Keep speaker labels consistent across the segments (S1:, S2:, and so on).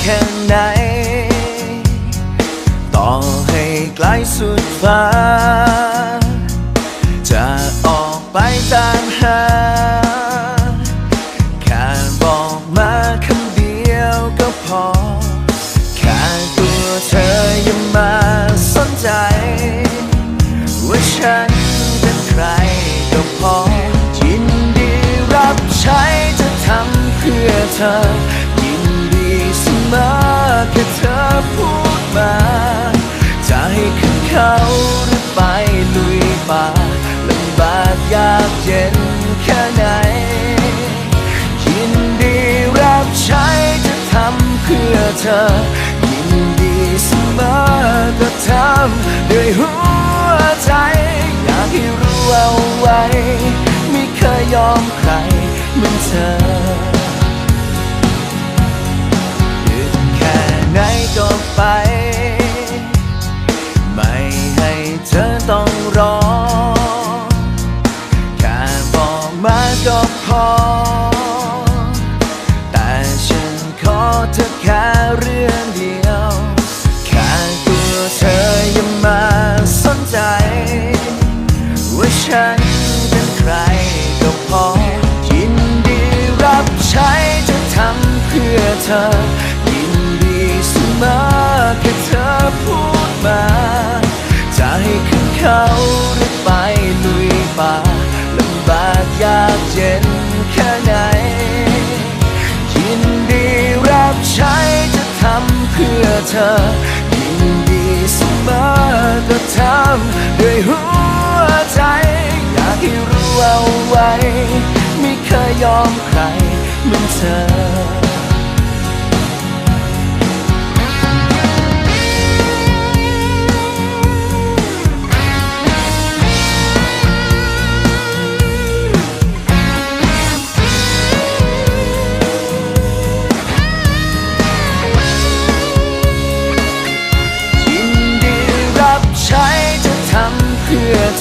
S1: แค่ไหน ต่อให้ไกลสุดฟ้า จะออกไปตามหา แค่บอกมาคำเดียวก็พอ แค่ตัวเธอยังมาสนใจ ว่าฉันเป็นใครก็พอยินดีรับใช้จะทำเพื่อเธอ มอแค่เธอพูดมา จะให้ขึ้นเขาหรือไปลุยป่าลำบากยากเย็นแค่ไหน ยินดีรับใช้จะทำเพื่อเธอ ยินดีเสมอก็ทำด้วยหัวใจ อยากให้รู้เอาไว้ ไม่เคยยอมใครเหมือนเธอ พอ แต่ฉันขอเธอแค่เรื่องเดียว แค่ตัวเธอยังมาสนใจ ว่าฉันเป็นใครก็พอ ยินดีรับใช้จะทำเพื่อเธอ ยินดีเสมอแค่เธอพูดมา อเธอยินดีเสมอก็ทำด้วยหัวใจ อยากให้รู้เอาไว้ ไม่เคยยอมใครเหมือนเธอ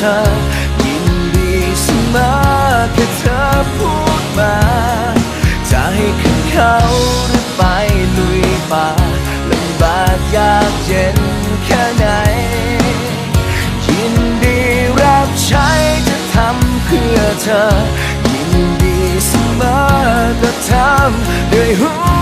S1: ธอ ยินดีเสมอแค่เธอพูดมา จะให้ขึ้นเขาหรือไปลุยป่าลำบากยากเย็นแค่ไหน ยินดีรับใช้จะทำเพื่อเธอ ยินดีเสมอก็ทำด้วยหั